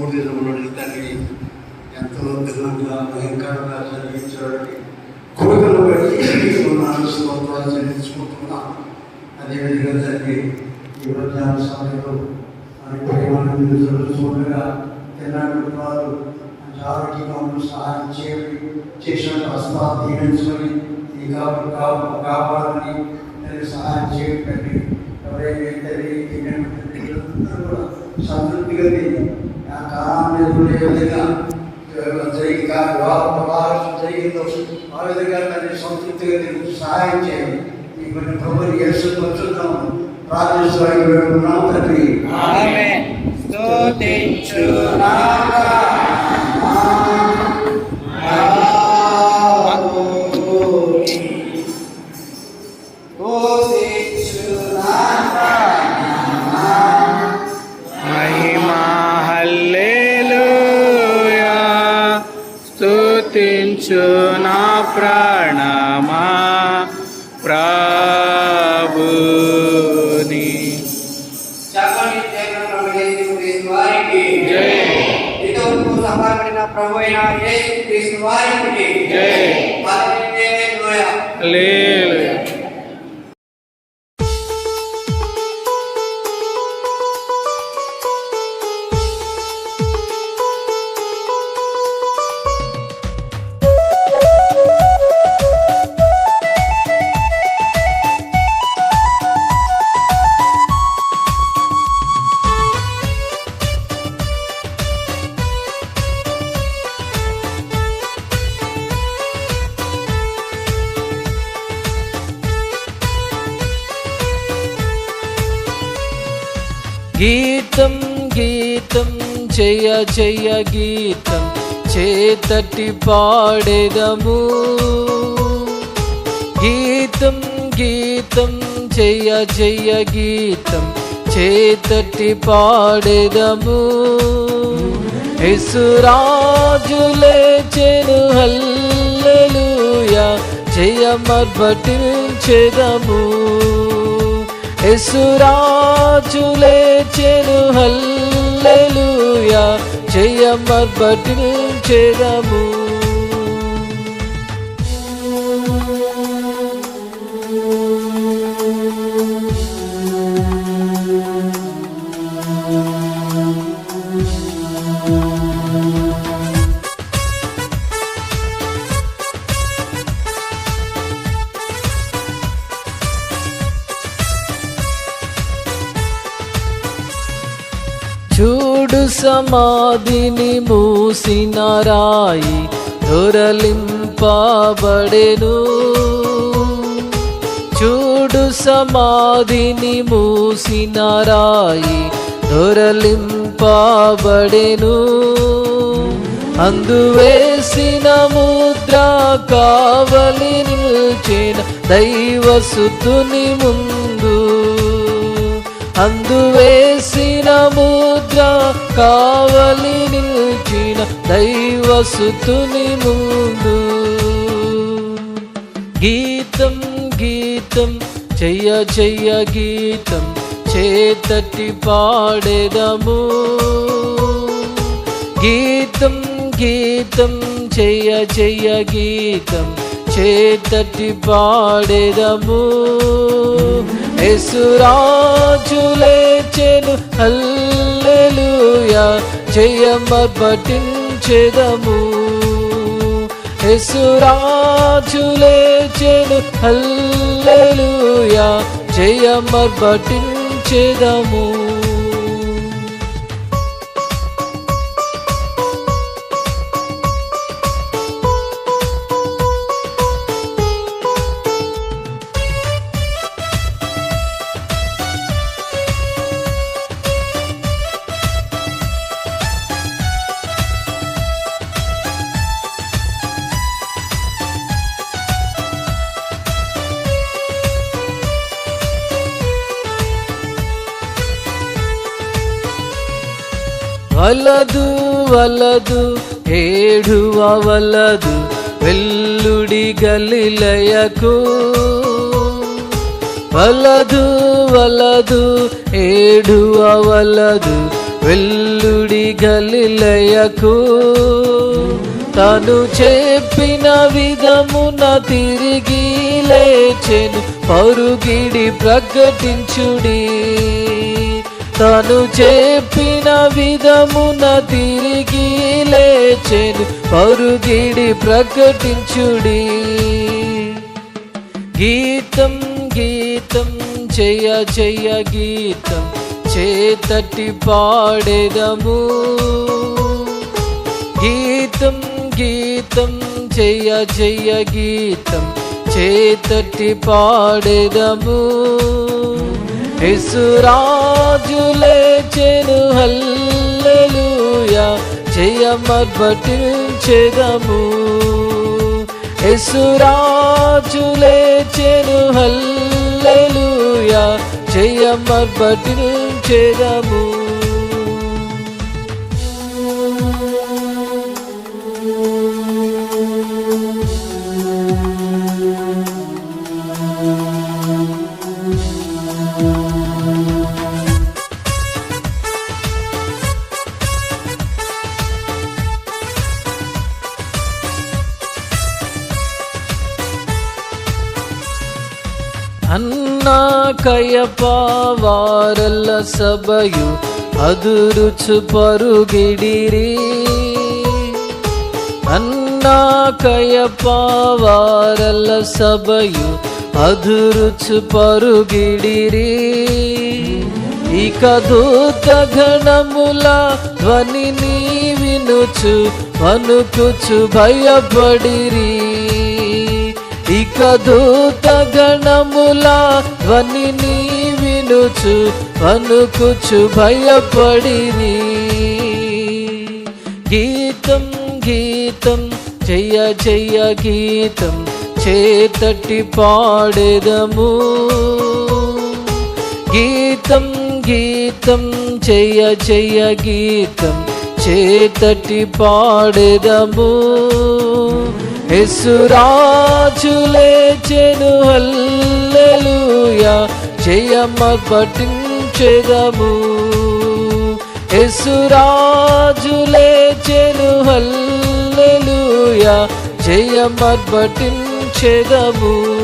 మూడు దినములు తండ్రి ఎంతో ఘనంగా భయంకరంగా జరిగించడానికి కోరికలు బట్టి ఉన్నాను స్తోత్రాలు చెల్లించుకుంటున్నాం. అదేవిధంగా తండ్రి ఈ మధ్యాహ్న సమయంలో మన వారు ఆరోగ్యంగా సహాయం చేయండి. చేసిన హస్తాలు ఈ కాపు సహాయం చేయండి ఎవరైతే కూడా సంతృప్తి తిని. ఆ కాలాన్ని విధంగా జరిగి వ్యవహారం జరిగిందో ఆ విధంగా దాన్ని సంతృప్తిగా తిరిగి సహాయం చేయండి. ఈ కొన్ని ప్రభుని యేసు వచ్చున్నాము స్తుతించు నా ప్రాణమా ప్రభుని చెప్పండి జయగ్రంథం యేసు క్రీస్తు వారికి జై. ఇతరులకు గీతం గీతం జయ జయ గీతం చేతటి పాడెదము. గీతం గీతం జయ జయ గీతం చేతటి పాడెదము. యేసురాజులే చెను హల్లెలూయా జయమర్భటించెదము యేసురాజులే చెను హల్లెలూయా. జయమర్భటించెదము చూడు సమాధిని మూసిన రాయి దొరలింపబడెను చూడు సమాధిని మూసిన రాయి దొరలింపబడెను అందువేసిన ముద్ర కావలి నిల్చిన దైవసుతుని ముందు అందువేసిన ముద్ర కావలి నిల్చిన దైవసుతుని ముందు. గీతం గీతం చెయ్య చెయ్య గీతం చేతటి పాడెదము. గీతం గీతం చెయ్య చెయ్య గీతం చేతటి పాడెదము. యేసురాజులే చెను హల్లెలూయా జయమర్భటించెదము యేసురాజులే చెను హల్లెలూయా జయమర్భటించెదము వలదు వలదు ఏడువ వలదు వెల్లుడి గలిలయకు. వలదు వలదు ఏడువ వలదు వెల్లుడి గలిలయకు. తను చెప్పిన విధమున తిరిగి లేచెను పరుగిడి ప్రకటించుడి. తను చెప్పిన విధమున తిరిగి లేచెను పరుగిడి ప్రకటించుడి. గీతం గీతం చెయ్య చెయ్య గీతం చేతటి పాడెదము. గీతం గీతం చెయ్య చెయ్య గీతం చేతటి పాడెదము. యేసురాజులే చెను హల్లెలూయా జయమర్బటించెదము యేసురాజులే చెను హల్లెలూయా జయమర్బటించెదము ಅನ್ನ ಕಯಪ ವಾರಲ್ಲ ಸಭೆಯು ಅದುರುಚು ಪರುಗಿಡಿರಿ ಅನ್ನ ಕಯಪ ವಾರಲ್ಲ ಸಭೆಯು ಅದುರುಚು పరుగిడిరి ఇక దూత గణముల ధ్వనిని వినుచు వణుకుచు భయపడిరి ఇక దూత గణముల ధ్వనిని వినుచు అనుకుచు భయపడిరి గీతం గీతం జయ జయ గీతం చేతటి పాడెదము. గీతం గీతం జయ జయ గీతం చేతటి పాడెదము. యేసురాజులే చెను హల్లెలూయా. జయమ పఠించెదము. యేసురాజులే చెను హల్లెలూయా. జయమ పఠించెదము.